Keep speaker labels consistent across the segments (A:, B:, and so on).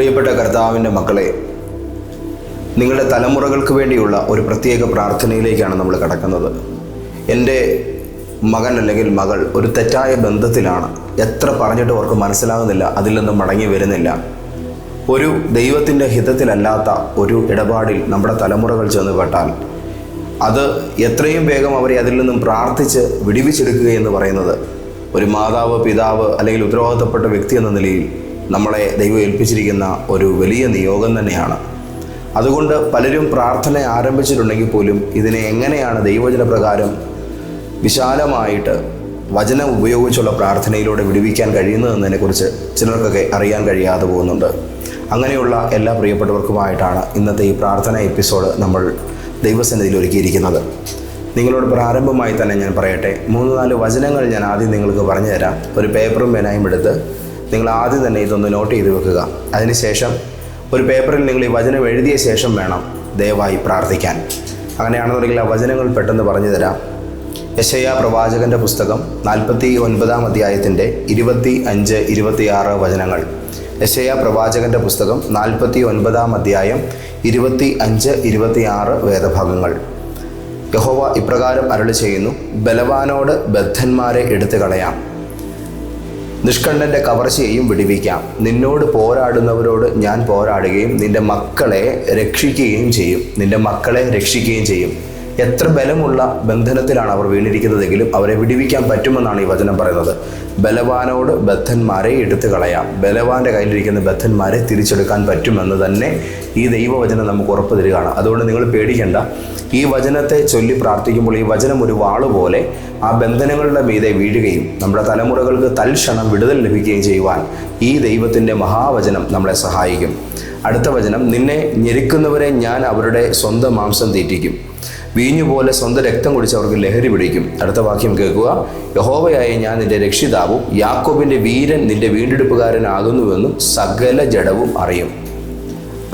A: പ്രിയപ്പെട്ട കർത്താവിന്റെ മക്കളെ നിങ്ങളുടെ തലമുറകൾക്ക് വേണ്ടിയുള്ള ഒരു പ്രത്യേക പ്രാർത്ഥനയിലേക്കാണ് നമ്മൾ കടക്കുന്നത്. എന്റെ മകൻ അല്ലെങ്കിൽ മകൾ ഒരു തെറ്റായ ബന്ധത്തിലാണ്. എത്ര പറഞ്ഞിട്ട് അവർക്ക് മനസ്സിലാകുന്നില്ല അതിൽ നിന്നും മടങ്ങി വരുന്നില്ല. ഒരു ദൈവത്തിന്റെ ഹിതത്തിലല്ലാത്ത ഒരു ഇടപാടിൽ നമ്മുടെ തലമുറകൾ ചെന്ന് പെട്ടാൽ അത് എത്രയും വേഗം അവരെ അതിൽ നിന്നും പ്രാർത്ഥിച്ച് വിടിവിച്ചെടുക്കുക എന്ന് പറയുന്നത് ഒരു മാതാവ് പിതാവ് അല്ലെങ്കിൽ ഉത്തരവാദിത്തപ്പെട്ട വ്യക്തി എന്ന നിലയിൽ നമ്മളെ ദൈവം ഏൽപ്പിച്ചിരിക്കുന്ന ഒരു വലിയ നിയോഗം തന്നെയാണ്. അതുകൊണ്ട് പലരും പ്രാർത്ഥന ആരംഭിച്ചിട്ടുണ്ടെങ്കിൽ പോലും ഇതിനെ എങ്ങനെയാണ് ദൈവവചന പ്രകാരം വിശാലമായിട്ട് വചനം ഉപയോഗിച്ചുള്ള പ്രാർത്ഥനയിലൂടെ വിടുവിക്കാൻ കഴിയുന്നതെന്നതിനെക്കുറിച്ച് ചിലർക്കൊക്കെ അറിയാൻ കഴിയാതെ പോകുന്നുണ്ട്. അങ്ങനെയുള്ള എല്ലാ പ്രിയപ്പെട്ടവർക്കുമായിട്ടാണ് ഇന്നത്തെ ഈ പ്രാർത്ഥന എപ്പിസോഡ് നമ്മൾ ദൈവസന്നിധിയിൽ ഒരുക്കിയിരിക്കുന്നത്. നിങ്ങളോട് പ്രാരംഭമായി തന്നെ ഞാൻ പറയട്ടെ മൂന്ന് നാല് വചനങ്ങൾ ഞാൻ ആദ്യം നിങ്ങൾക്ക് പറഞ്ഞു തരാം ഒരു പേപ്പറും പേനായും എടുത്ത് നിങ്ങൾ ആദ്യം തന്നെ ഇതൊന്ന് നോട്ട് ചെയ്ത് വെക്കുക. അതിനുശേഷം ഒരു പേപ്പറിൽ നിങ്ങൾ ഈ വചനം എഴുതിയ ശേഷം വേണം ദയവായി പ്രാർത്ഥിക്കാൻ. അങ്ങനെയാണെന്നുണ്ടെങ്കിൽ ആ വചനങ്ങൾ പെട്ടെന്ന് പറഞ്ഞു തരാം. യശയ പ്രവാചകന്റെ പുസ്തകം നാൽപ്പത്തി ഒൻപതാം അധ്യായത്തിന്റെ ഇരുപത്തി അഞ്ച് ഇരുപത്തിയാറ് വചനങ്ങൾ. യശയ പ്രവാചകന്റെ പുസ്തകം നാൽപ്പത്തി ഒൻപതാം അധ്യായം ഇരുപത്തി അഞ്ച് ഇരുപത്തിയാറ് വേദഭാഗങ്ങൾ. യഹോവ ഇപ്രകാരം അരുളി ചെയ്യുന്നു ബലവാനോട് ബദ്ധന്മാരെ എടുത്തു കളയാം നിഷ്കണ്ഠന്റെ കവർച്ചയെയും വിടുവിക്കാം. നിന്നോട് പോരാടുന്നവരോട് ഞാൻ പോരാടുകയും നിന്റെ മക്കളെ രക്ഷിക്കുകയും ചെയ്യും. നിന്റെ മക്കളെ രക്ഷിക്കുകയും ചെയ്യും. എത്ര ബലമുള്ള ബന്ധനത്തിലാണ് അവർ വീണിരിക്കുന്നതെങ്കിലും അവരെ വിടുവിക്കാൻ പറ്റുമെന്നാണ് ഈ വചനം പറയുന്നത്. ബലവാനോട് ബദ്ധന്മാരെ എടുത്തു കളയാം. ബലവാന്റെ കയ്യിലിരിക്കുന്ന ബദ്ധന്മാരെ തിരിച്ചെടുക്കാൻ പറ്റുമെന്ന് തന്നെ ഈ ദൈവവചനം നമുക്ക് ഉറപ്പ് തരികയാണ്. അതുകൊണ്ട് നിങ്ങൾ പേടിക്കേണ്ട. ഈ വചനത്തെ ചൊല്ലി പ്രാർത്ഥിക്കുമ്പോൾ ഈ വചനം ഒരു വാൾ പോലെ ആ ബന്ധനങ്ങളുടെ മീതെ വീഴുകയും നമ്മുടെ തലമുറകൾക്ക് തൽക്ഷണം വിടുതൽ ലഭിക്കുകയും ചെയ്യുവാൻ ഈ ദൈവത്തിന്റെ മഹാവചനം നമ്മളെ സഹായിക്കും. അടുത്ത വചനം നിന്നെ ഞെരുക്കുന്നവരെ ഞാൻ അവരുടെ സ്വന്തം മാംസം തീറ്റിക്കും. വീഞ്ഞു പോലെ സ്വന്തം രക്തം കുടിച്ച് അവർക്ക് ലഹരി പിടിക്കും അടുത്ത വാക്യം കേൾക്കുക യഹോവയായ ഞാൻ നിന്റെ രക്ഷിതാവും യാക്കോബിന്റെ വീരൻ നിന്റെ വീണ്ടെടുപ്പുകാരനാകുന്നുവെന്നും സകല ജഡവും അറിയും.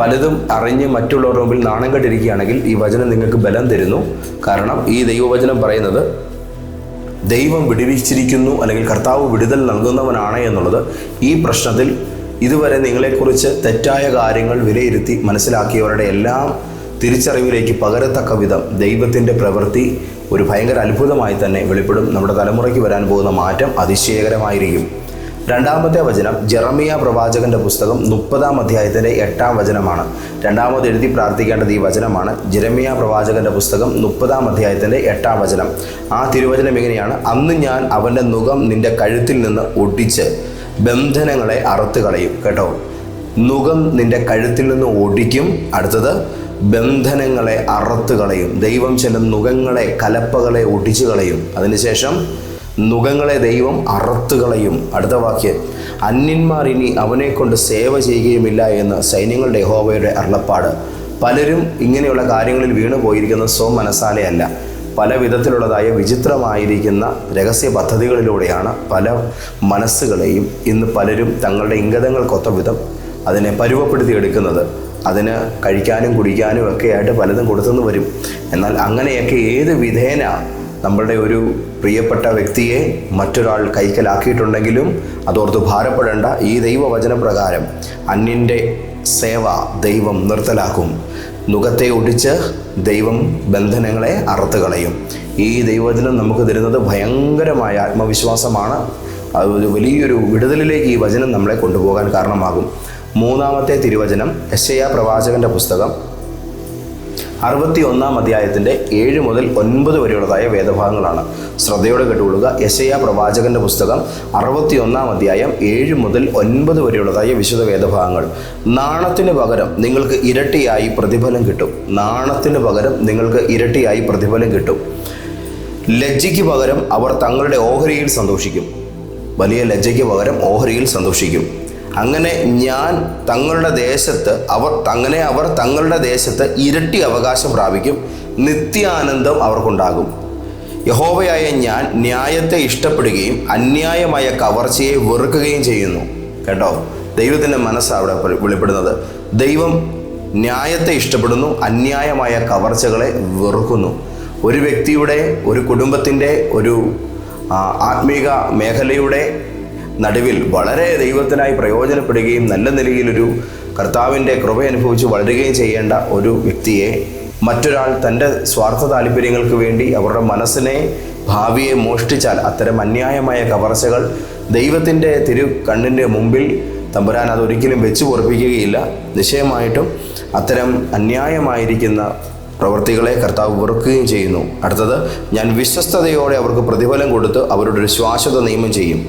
A: പലതും അറിഞ്ഞ് മറ്റുള്ളവരുടെ മുമ്പിൽ നാണം കണ്ടിരിക്കുകയാണെങ്കിൽ ഈ വചനം നിങ്ങൾക്ക് ബലം തരുന്നു. കാരണം ഈ ദൈവവചനം പറയുന്നത് ദൈവം വിടുവിച്ചിരിക്കുന്നു അല്ലെങ്കിൽ കർത്താവ് വിടുതൽ നൽകുന്നവനാണ് എന്നുള്ളത് ഈ പ്രശ്നത്തിൽ ഇതുവരെ നിങ്ങളെക്കുറിച്ച് തെറ്റായ കാര്യങ്ങൾ വിലയിരുത്തി മനസ്സിലാക്കിയവരുടെ എല്ലാം തിരിച്ചറിവിലേക്ക് പകരത്തക്ക വിധം ദൈവത്തിന്റെ പ്രവൃത്തി ഒരു ഭയങ്കര അത്ഭുതമായി തന്നെ വെളിപ്പെടും. നമ്മുടെ തലമുറയ്ക്ക് വരാൻ പോകുന്ന മാറ്റം അതിശയകരമായിരിക്കും. രണ്ടാമത്തെ വചനം ജെറമിയ പ്രവാചകന്റെ പുസ്തകം മുപ്പതാം അധ്യായത്തിന്റെ എട്ടാം വചനമാണ്. രണ്ടാമത് എഴുതി പ്രാർത്ഥിക്കേണ്ടത് ഈ വചനമാണ്. ജെറമിയ പ്രവാചകന്റെ പുസ്തകം മുപ്പതാം അധ്യായത്തിന്റെ എട്ടാം വചനം. ആ തിരുവചനം ഇങ്ങനെയാണ്. അന്ന് ഞാൻ അവന്റെ മുഖം നിന്റെ കഴുത്തിൽ നിന്ന് ഒടിച്ച് ബന്ധനങ്ങളെ അറുത്തു കളയും. കേട്ടോ? മുഖം നിന്റെ കഴുത്തിൽ നിന്ന് ഒടിക്കും. അടുത്തത് ബന്ധനങ്ങളെ അറുത്തു കളയും. ദൈവം ചില നുഖങ്ങളെ കലപ്പകളെ ഒടിച്ചു കളയും. അതിനുശേഷം നുഖങ്ങളെ ദൈവം അറുത്തുകളയും അടുത്ത വാക്യം. അന്യന്മാർ ഇനി അവനെ കൊണ്ട് സേവ ചെയ്യുകയുമില്ല എന്ന് സൈന്യങ്ങളുടെ യഹോവയുടെ അരുളപ്പാട്. പലരും ഇങ്ങനെയുള്ള കാര്യങ്ങളിൽ വീണു പോയിരിക്കുന്ന സ്വ മനസാലയല്ല പല വിധത്തിലുള്ളതായ വിചിത്രമായിരിക്കുന്ന രഹസ്യ പദ്ധതികളിലൂടെയാണ് പല മനസ്സുകളെയും ഇന്ന് പലരും തങ്ങളുടെ ഇംഗതങ്ങൾക്കൊത്ത വിധം അതിനെ പരുവപ്പെടുത്തി എടുക്കുന്നത് അതിന് കഴിക്കാനും കുടിക്കാനും ഒക്കെ ആയിട്ട് പലതും കൊടുത്തെന്ന് വരും. എന്നാൽ അങ്ങനെയൊക്കെ ഏത് വിധേന നമ്മളുടെ ഒരു പ്രിയപ്പെട്ട വ്യക്തിയെ മറ്റൊരാൾ കൈക്കലാക്കിയിട്ടുണ്ടെങ്കിലും അതോർത്ത് ഭാരപ്പെടേണ്ട ഈ ദൈവവചനപ്രകാരം അന്യന്റെ സേവ ദൈവം നിർത്തലാക്കും. നുഖത്തെ ഒടിച്ച് ദൈവം ബന്ധനങ്ങളെ അറുത്തു കളയും ഈ ദൈവവചനം നമുക്ക് തരുന്നത് ഭയങ്കരമായ ആത്മവിശ്വാസമാണ്. അത് വലിയൊരു വിടുതലിലേക്ക് ഈ വചനം നമ്മളെ കൊണ്ടുപോകാൻ കാരണമാകും. മൂന്നാമത്തെ തിരുവചനം യശയ പ്രവാചകന്റെ പുസ്തകം അറുപത്തി ഒന്നാം അധ്യായത്തിന്റെ ഏഴ് മുതൽ ഒൻപത് വരെയുള്ളതായ വേദഭാഗങ്ങളാണ്. ശ്രദ്ധയോടെ കേട്ടുകൊള്ളുക. യശയ പ്രവാചകന്റെ പുസ്തകം അറുപത്തി ഒന്നാം അധ്യായം ഏഴ് മുതൽ ഒൻപത് വരെയുള്ളതായ വിശുദ്ധ വേദഭാഗങ്ങൾ. നാണത്തിന് പകരം നിങ്ങൾക്ക് ഇരട്ടിയായി പ്രതിഫലം കിട്ടും. നാണത്തിന് പകരം നിങ്ങൾക്ക് ഇരട്ടിയായി പ്രതിഫലം കിട്ടും. ലജ്ജയ്ക്ക് പകരം അവർ തങ്ങളുടെ ഓഹരിയിൽ സന്തോഷിക്കും. വലിയ ലജ്ജയ്ക്ക് പകരം ഓഹരിയിൽ സന്തോഷിക്കും. അങ്ങനെ ഞാൻ തങ്ങളുടെ ദേശത്ത് അവർ അങ്ങനെ അവർ തങ്ങളുടെ ദേശത്ത് ഇരട്ടി അവകാശം പ്രാപിക്കും നിത്യാനന്ദം അവർക്കുണ്ടാകും. യഹോവയായ ഞാൻ ന്യായത്തെ ഇഷ്ടപ്പെടുകയും അന്യായമായ കവർച്ചയെ വെറുക്കുകയും ചെയ്യുന്നു. കേട്ടോ? ദൈവത്തിന്റെ മനസ്സാണ് അവിടെ വെളി- വെളിപ്പെടുന്നത്. ദൈവം ന്യായത്തെ ഇഷ്ടപ്പെടുന്നു അന്യായമായ കവർച്ചകളെ വെറുക്കുന്നു. ഒരു വ്യക്തിയുടെ ഒരു കുടുംബത്തിന്റെ ഒരു ആത്മീക മേഖലയുടെ നടുവിൽ വളരെ ദൈവത്തിനായി പ്രയോജനപ്പെടുകയും നല്ല നിലയിലൊരു കർത്താവിന്റെ കൃപ അനുഭവിച്ച് വളരുകയും ചെയ്യേണ്ട ഒരു വ്യക്തിയെ മറ്റൊരാൾ തന്റെ സ്വാർത്ഥ താല്പര്യങ്ങൾക്ക് വേണ്ടി അവരുടെ മനസ്സിനെ ഭാവിയെ മോഷ്ടിച്ചാൽ അത്തരം അന്യായമായ കവർച്ചകൾ ദൈവത്തിന്റെ തിരു കണ്ണിന്റെ മുമ്പിൽ തമ്പുരാൻ അതൊരിക്കലും വെച്ച് പൊറപ്പിക്കുകയില്ല നിശ്ചയമായിട്ടും അത്തരം അന്യായമായിരിക്കുന്ന പ്രവൃത്തികളെ കർത്താവ് വെറുക്കുകയും ചെയ്യുന്നു. അടുത്തത് ഞാൻ വിശ്വസ്തയോടെ അവർക്ക് പ്രതിഫലം കൊടുത്ത് അവരുടെ ഒരു ശാശ്വത നിയമം ചെയ്യും.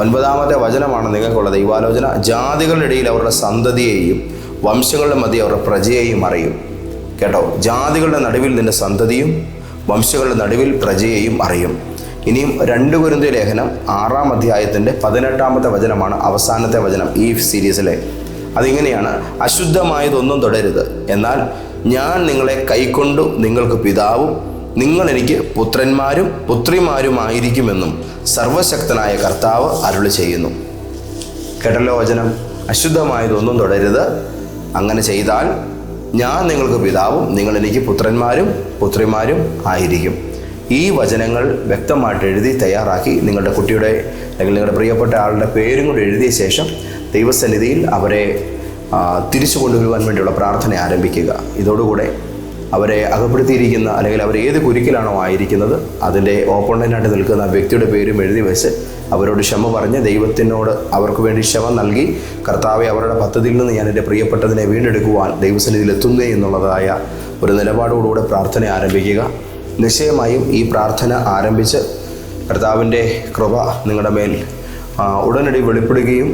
A: ഒൻപതാമത്തെ വചനമാണ് നിങ്ങൾക്കുള്ള ദൈവാലോചന ജാതികളുടെ ഇടയിൽ അവരുടെ സന്തതിയെയും വംശങ്ങളുടെ മധ്യ അവരുടെ പ്രജയെയും അറിയും. കേട്ടോ? ജാതികളുടെ നടുവിൽ നിന്റെ സന്തതിയും വംശങ്ങളുടെ നടുവിൽ പ്രജയെയും അറിയും. ഇനിയും രണ്ട് കുരുന്തി ലേഖനം ആറാം അധ്യായത്തിന്റെ പതിനെട്ടാമത്തെ വചനമാണ് അവസാനത്തെ വചനം ഈ സീരീസിലെ. അതിങ്ങനെയാണ് അശുദ്ധമായതൊന്നും തുടരുത്. എന്നാൽ ഞാൻ നിങ്ങളെ കൈക്കൊണ്ടു നിങ്ങൾക്ക് പിതാവും നിങ്ങൾ എനിക്ക് പുത്രന്മാരും പുത്രിമാരുമായിരിക്കുമെന്നും സർവശക്തനായ കർത്താവ് അരുളി ചെയ്യുന്നു. കേട്ടല്ലോ വചനം അശുദ്ധമായതൊന്നും തുടരുത് അങ്ങനെ ചെയ്താൽ ഞാൻ നിങ്ങൾക്ക് പിതാവും നിങ്ങൾ എനിക്ക് പുത്രന്മാരും പുത്രിമാരും ആയിരിക്കും. ഈ വചനങ്ങൾ വ്യക്തമായിട്ട് എഴുതി തയ്യാറാക്കി നിങ്ങളുടെ കുട്ടിയുടെ അല്ലെങ്കിൽ നിങ്ങളുടെ പ്രിയപ്പെട്ട ആളുടെ പേരും കൂടി എഴുതിയ ശേഷം ദൈവസന്നിധിയിൽ അവരെ തിരിച്ചു കൊണ്ടുവരുവാൻ വേണ്ടിയുള്ള പ്രാർത്ഥന ആരംഭിക്കുക. ഇതോടുകൂടെ അവരെ അകപ്പെടുത്തിയിരിക്കുന്ന അല്ലെങ്കിൽ അവർ ഏത് കുരുക്കിലാണോ ആയിരിക്കുന്നത് അതിന്റെ ഓപ്പണന്റായിട്ട് നിൽക്കുന്ന വ്യക്തിയുടെ പേരും എഴുതി വെച്ച് അവരോട് ക്ഷമ പറഞ്ഞ് ദൈവത്തിനോട് അവർക്ക് വേണ്ടി ക്ഷമ നൽകി കർത്താവെ അവരുടെ പദ്ധതിയിൽ നിന്ന് ഞാൻ എന്റെ പ്രിയപ്പെട്ടതിനെ വീണ്ടെടുക്കുവാൻ ദൈവസന്നിധിയിൽ എത്തുന്നേ എന്നുള്ളതായ ഒരു നിലപാടോടുകൂടെ പ്രാർത്ഥന ആരംഭിക്കുക. നിശ്ചയമായും ഈ പ്രാർത്ഥന ആരംഭിച്ച് കർത്താവിന്റെ കൃപ നിങ്ങളുടെ മേൽ ഉടനടി വെളിപ്പെടുകയും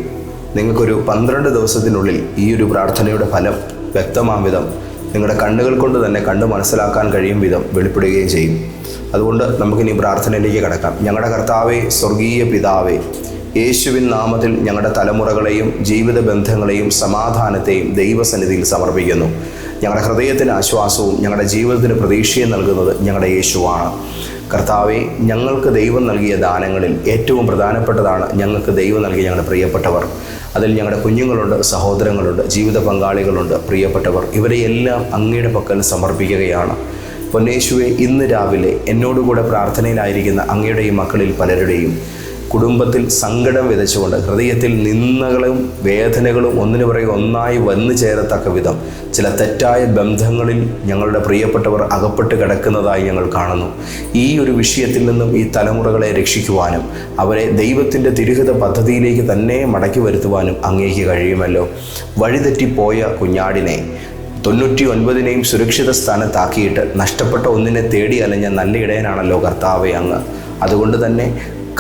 A: നിങ്ങൾക്കൊരു പന്ത്രണ്ട് ദിവസത്തിനുള്ളിൽ ഈ ഒരു പ്രാർത്ഥനയുടെ ഫലം വ്യക്തമാം വിധം നിങ്ങളുടെ കണ്ണുകൾ കൊണ്ട് തന്നെ കണ്ട് മനസ്സിലാക്കാൻ കഴിയും വിധം വെളിപ്പെടുകയും ചെയ്യും. അതുകൊണ്ട് നമുക്കിനി പ്രാർത്ഥനയിലേക്ക് കടക്കാം. ഞങ്ങളുടെ കർത്താവേ സ്വർഗീയ പിതാവേ യേശുവിൻ നാമത്തിൽ ഞങ്ങളുടെ തലമുറകളെയും ജീവിത ബന്ധങ്ങളെയും സമാധാനത്തെയും ദൈവസന്നിധിയിൽ സമർപ്പിക്കുന്നു. ഞങ്ങളുടെ ഹൃദയത്തിന് ആശ്വാസവും ഞങ്ങളുടെ ജീവിതത്തിന് പ്രതീക്ഷയും നൽകുന്നത് ഞങ്ങളുടെ യേശുവാണ്. കർത്താവെ ഞങ്ങൾക്ക് ദൈവം നൽകിയ ദാനങ്ങളിൽ ഏറ്റവും പ്രധാനപ്പെട്ടതാണ് ഞങ്ങൾക്ക് ദൈവം നൽകിയ ഞങ്ങളുടെ പ്രിയപ്പെട്ടവർ. അതിൽ ഞങ്ങളുടെ കുഞ്ഞുങ്ങളുണ്ട് സഹോദരങ്ങളുണ്ട് ജീവിത പങ്കാളികളുണ്ട് പ്രിയപ്പെട്ടവർ. ഇവരെയെല്ലാം അങ്ങയുടെ പക്കൽ സമർപ്പിക്കുകയാണ്. പൊന്നേശുവെ ഇന്ന് രാവിലെ എന്നോടുകൂടെ പ്രാർത്ഥനയിലായിരിക്കുന്ന അങ്ങയുടെ ഈ മക്കളിൽ പലരുടെയും കുടുംബത്തിൽ സങ്കടം വിതച്ചുകൊണ്ട് ഹൃദയത്തിൽ നിന്നകളും വേദനകളും ഒന്നിനു പുറകെ ഒന്നായി വന്നു ചേരത്തക്ക വിധം ചില തെറ്റായ ബന്ധങ്ങളിൽ ഞങ്ങളുടെ പ്രിയപ്പെട്ടവർ അകപ്പെട്ട് കിടക്കുന്നതായി ഞങ്ങൾ കാണുന്നു. ഈ ഒരു വിഷയത്തിൽ നിന്നും ഈ തലമുറകളെ രക്ഷിക്കുവാനും അവരെ ദൈവത്തിന്റെ തിരുഹിത പദ്ധതിയിലേക്ക് തന്നെ മടക്കി വരുത്തുവാനും അങ്ങേക്ക് കഴിയുമല്ലോ. വഴിതെറ്റിപ്പോയ കുഞ്ഞാടിനെ തൊണ്ണൂറ്റി ഒൻപതിനെയും സുരക്ഷിത സ്ഥാനത്താക്കിയിട്ട് നഷ്ടപ്പെട്ട ഒന്നിനെ തേടി അലഞ്ഞ നല്ല ഇടയനാണല്ലോ കർത്താവെ അങ്ങ്. അതുകൊണ്ട് തന്നെ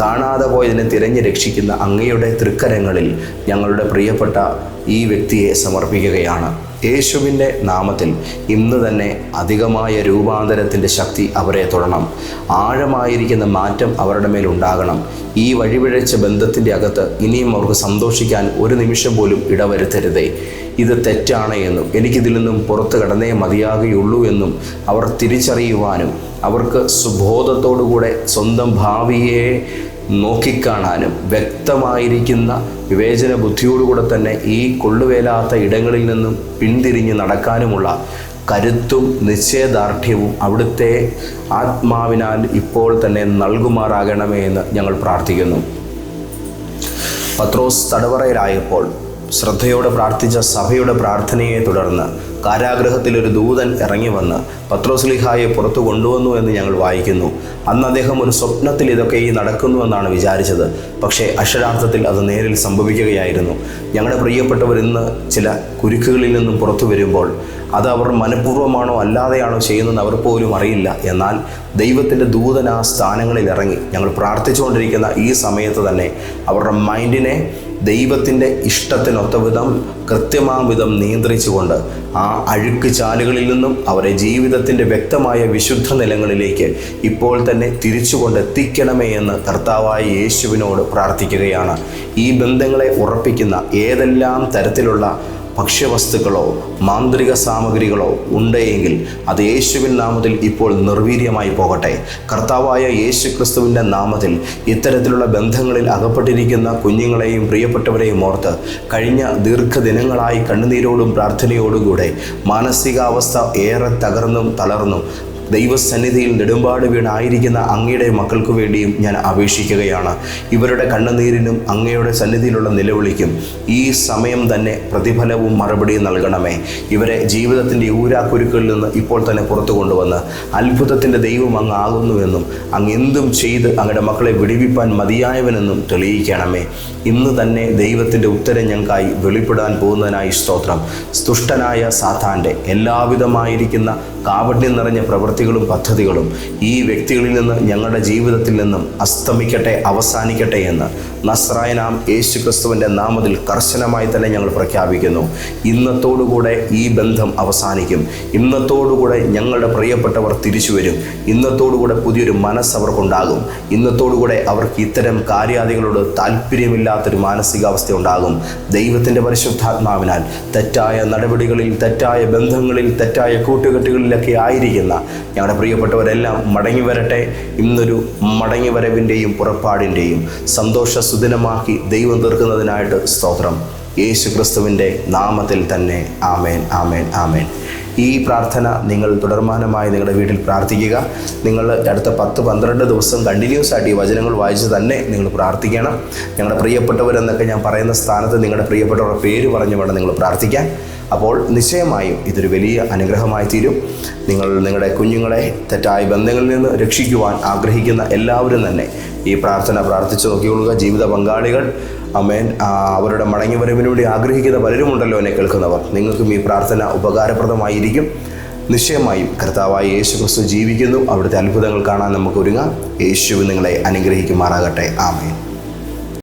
A: കാണാതെ പോയതിനെ തിരഞ്ഞ് രക്ഷിക്കുന്ന അങ്ങയുടെ തൃക്കരങ്ങളിൽ ഞങ്ങളുടെ പ്രിയപ്പെട്ട ഈ വ്യക്തിയെ സമർപ്പിക്കുകയാണ്. യേശുവിന്റെ നാമത്തിൽ ഇന്ന് തന്നെ അധികമായ രൂപാന്തരത്തിന്റെ ശക്തി അവരെ തൊടണം. ആഴമായിരിക്കുന്ന മാറ്റം അവരുടെ മേൽ ഉണ്ടാകണം. ഈ വഴിപിഴച്ച ബന്ധത്തിന്റെ അകത്ത് ഇനിയും അവർക്ക് സന്തോഷിക്കാൻ ഒരു നിമിഷം പോലും ഇടവരുത്തരുതേ. ഇത് തെറ്റാണ് എന്നും എനിക്കിതിൽ നിന്നും പുറത്ത് കടന്നേ മതിയാകുകയുള്ളൂ എന്നും അവർ തിരിച്ചറിയുവാനും അവർക്ക് സുബോധത്തോടുകൂടെ സ്വന്തം ഭാവിയെ നോക്കിക്കാണാനും വ്യക്തമായിരിക്കുന്ന വിവേചന ബുദ്ധിയോടുകൂടെ തന്നെ ഈ കൊള്ളുവേലാത്ത ഇടങ്ങളിൽ നിന്നും പിന്തിരിഞ്ഞ് നടക്കാനുമുള്ള കരുത്തും നിശ്ചയദാർഢ്യവും അവിടുത്തെ ആത്മാവിനാൽ ഇപ്പോൾ തന്നെ നൽകുമാറാകണമേ എന്ന് ഞങ്ങൾ പ്രാർത്ഥിക്കുന്നു. പത്രോസ് തടവറയിലായപ്പോൾ ശ്രദ്ധയോടെ പ്രാർത്ഥിച്ച സഭയുടെ പ്രാർത്ഥനയെ തുടർന്ന് കാരാഗ്രഹത്തിൽ ഒരു ദൂതൻ ഇറങ്ങി വന്ന് പത്രോസ്ലിഹായെ പുറത്തു കൊണ്ടുവന്നു എന്ന് ഞങ്ങൾ വായിക്കുന്നു. അന്ന് അദ്ദേഹം ഒരു സ്വപ്നത്തിൽ ഇതൊക്കെ ഈ നടക്കുന്നുവെന്നാണ് വിചാരിച്ചത്. പക്ഷേ അക്ഷരാർത്ഥത്തിൽ അത് നേരിൽ സംഭവിക്കുകയായിരുന്നു. ഞങ്ങളുടെ പ്രിയപ്പെട്ടവർ ഇന്ന് ചില കുരുക്കുകളിൽ നിന്നും പുറത്തു വരുമ്പോൾ അത് അവർ മനഃപൂർവമാണോ അല്ലാതെയാണോ ചെയ്യുന്നതെന്ന് അവർ പോലും അറിയില്ല. എന്നാൽ ദൈവത്തിന്റെ ദൂതൻ ആ സ്ഥാനങ്ങളിൽ ഇറങ്ങി ഞങ്ങൾ പ്രാർത്ഥിച്ചുകൊണ്ടിരിക്കുന്ന ഈ സമയത്ത് തന്നെ അവരുടെ മൈൻഡിനെ ദൈവത്തിന്റെ ഇഷ്ടത്തിനൊത്ത വിധം കൃത്യമാം വിധം നിയന്ത്രിച്ചുകൊണ്ട് ആ അഴുക്ക് ചാലുകളിൽ നിന്നും അവരെ ജീവിതത്തിന്റെ വ്യക്തമായ വിശുദ്ധ നിലങ്ങളിലേക്ക് ഇപ്പോൾ തന്നെ തിരിച്ചുകൊണ്ട് എത്തിക്കണമേ എന്ന് കർത്താവായ യേശുവിനോട് പ്രാർത്ഥിക്കുകയാണ്. ഈ ബന്ധങ്ങളെ ഉറപ്പിക്കുന്ന ഏതെല്ലാം തരത്തിലുള്ള ഭക്ഷ്യവസ്തുക്കളോ മാന്ത്രിക സാമഗ്രികളോ ഉണ്ടെങ്കിൽ അത് യേശുവിൻ നാമത്തിൽ ഇപ്പോൾ നിർവീര്യമായി പോകട്ടെ. കർത്താവായ യേശു ക്രിസ്തുവിന്റെ നാമത്തിൽ ഇത്തരത്തിലുള്ള ബന്ധങ്ങളിൽ അകപ്പെട്ടിരിക്കുന്ന കുഞ്ഞുങ്ങളെയും പ്രിയപ്പെട്ടവരെയും ഓർത്ത് കഴിഞ്ഞ ദീർഘദിനങ്ങളായി കണ്ണുനീരോടും പ്രാർത്ഥനയോടും കൂടെ മാനസികാവസ്ഥ ഏറെ തകർന്നും തളർന്നും ദൈവസന്നിധിയിൽ നെടുമ്പാട് വീണായിരിക്കുന്ന അങ്ങയുടെ മക്കൾക്കു വേണ്ടിയും ഞാൻ അപേക്ഷിക്കുകയാണ്. ഇവരുടെ കണ്ണുനീരിനും അങ്ങയുടെ സന്നിധിയിലുള്ള നിലവിളിക്കും ഈ സമയം തന്നെ പ്രതിഫലവും മറുപടിയും നൽകണമേ. ഇവരെ ജീവിതത്തിന്റെ ഊരാക്കുരുക്കളിൽ നിന്ന് ഇപ്പോൾ തന്നെ പുറത്തു കൊണ്ടുവന്ന് അത്ഭുതത്തിന്റെ ദൈവം അങ്ങ് ആകുന്നുവെന്നും അങ്ങ് എന്തും ചെയ്ത് അങ്ങയുടെ മക്കളെ വിടിവിപ്പാൻ മതിയായവനെന്നും തെളിയിക്കണമേ. ഇന്ന് തന്നെ ദൈവത്തിന്റെ ഉത്തരം ഞങ്ങൾക്കായി വെളിപ്പെടാൻ പോകുന്നതിനായി സ്തോത്രം. സ്തുഷ്ടനായ സാത്താന്റെ എല്ലാവിധമായിരിക്കുന്ന കാപട്യം നിറഞ്ഞ പ്രവൃത്തികളും പദ്ധതികളും ഈ വ്യക്തികളിൽ നിന്ന് ഞങ്ങളുടെ ജീവിതത്തിൽ നിന്നും അസ്തമിക്കട്ടെ അവസാനിക്കട്ടെ എന്ന് നസ്രായനാം യേശു ക്രിസ്തുവിന്റെ നാമത്തിൽ കർശനമായി തന്നെ ഞങ്ങൾ പ്രഖ്യാപിക്കുന്നു. ഇന്നത്തോടുകൂടെ ഈ ബന്ധം അവസാനിക്കും. ഇന്നത്തോടുകൂടെ ഞങ്ങളുടെ പ്രിയപ്പെട്ടവർ തിരിച്ചു വരും. ഇന്നത്തോടുകൂടെ പുതിയൊരു മനസ്സ് അവർക്കുണ്ടാകും. ഇന്നത്തോടുകൂടെ അവർക്ക് ഇത്തരം കാര്യാദികളോട് താല്പര്യമില്ലാത്തൊരു മാനസികാവസ്ഥ ഉണ്ടാകും. ദൈവത്തിന്റെ പരിശുദ്ധാത്മാവിനാൽ തെറ്റായ നടപടികളിൽ തെറ്റായ ബന്ധങ്ങളിൽ തെറ്റായ കൂട്ടുകെട്ടുകളിലൊക്കെ ആയിരിക്കുന്ന ഞങ്ങളുടെ പ്രിയപ്പെട്ടവരെല്ലാം മടങ്ങി വരട്ടെ. ഇന്നൊരു മടങ്ങി വരവിന്റെയും പുറപ്പാടിന്റെയും സന്തോഷ സുദിനമാക്കി ദൈവം തീർക്കുന്നതിനായിട്ട് സ്തോത്രം. യേശു ക്രിസ്തുവിന്റെ നാമത്തിൽ തന്നെ ആമേൻ ആമേൻ ആമേൻ. ഈ പ്രാർത്ഥന നിങ്ങൾ തുടർമാനമായി നിങ്ങളുടെ വീട്ടിൽ പ്രാർത്ഥിക്കുക. നിങ്ങൾ അടുത്ത പത്ത് പന്ത്രണ്ട് ദിവസം കണ്ടിന്യൂസ് ആയിട്ട് ഈ വചനങ്ങൾ വായിച്ച് തന്നെ നിങ്ങൾ പ്രാർത്ഥിക്കണം. ഞങ്ങളുടെ പ്രിയപ്പെട്ടവരെന്നൊക്കെ ഞാൻ പറയുന്ന സ്ഥാനത്ത് നിങ്ങളുടെ പ്രിയപ്പെട്ടവരുടെ പേര് പറഞ്ഞു വേണം നിങ്ങൾ പ്രാർത്ഥിക്കാൻ. അപ്പോൾ നിശ്ചയമായും ഇതൊരു വലിയ അനുഗ്രഹമായി തീരും. നിങ്ങൾ നിങ്ങളുടെ കുഞ്ഞുങ്ങളെ തെറ്റായ ബന്ധങ്ങളിൽ നിന്ന് രക്ഷിക്കുവാൻ ആഗ്രഹിക്കുന്ന എല്ലാവരും തന്നെ ഈ പ്രാർത്ഥന പ്രാർത്ഥിച്ചു നോക്കിക്കൊള്ളുക. ജീവിത പങ്കാളികൾ അമേൻ. അവരുടെ മടങ്ങിവരവിന് വേണ്ടി ആഗ്രഹിക്കുന്ന പലരുമുണ്ടല്ലോ എന്നെ കേൾക്കുന്നവർ. നിങ്ങൾക്കും ഈ പ്രാർത്ഥന ഉപകാരപ്രദമായിരിക്കും. നിശ്ചയമായും കർത്താവായി യേശു ക്രിസ്തു ജീവിക്കുന്നു. അവിടുത്തെ അത്ഭുതങ്ങൾ കാണാൻ നമുക്ക് ഒരുങ്ങാം. യേശു നിങ്ങളെ അനുഗ്രഹിക്കുമാറാകട്ടെ. ആമേൻ.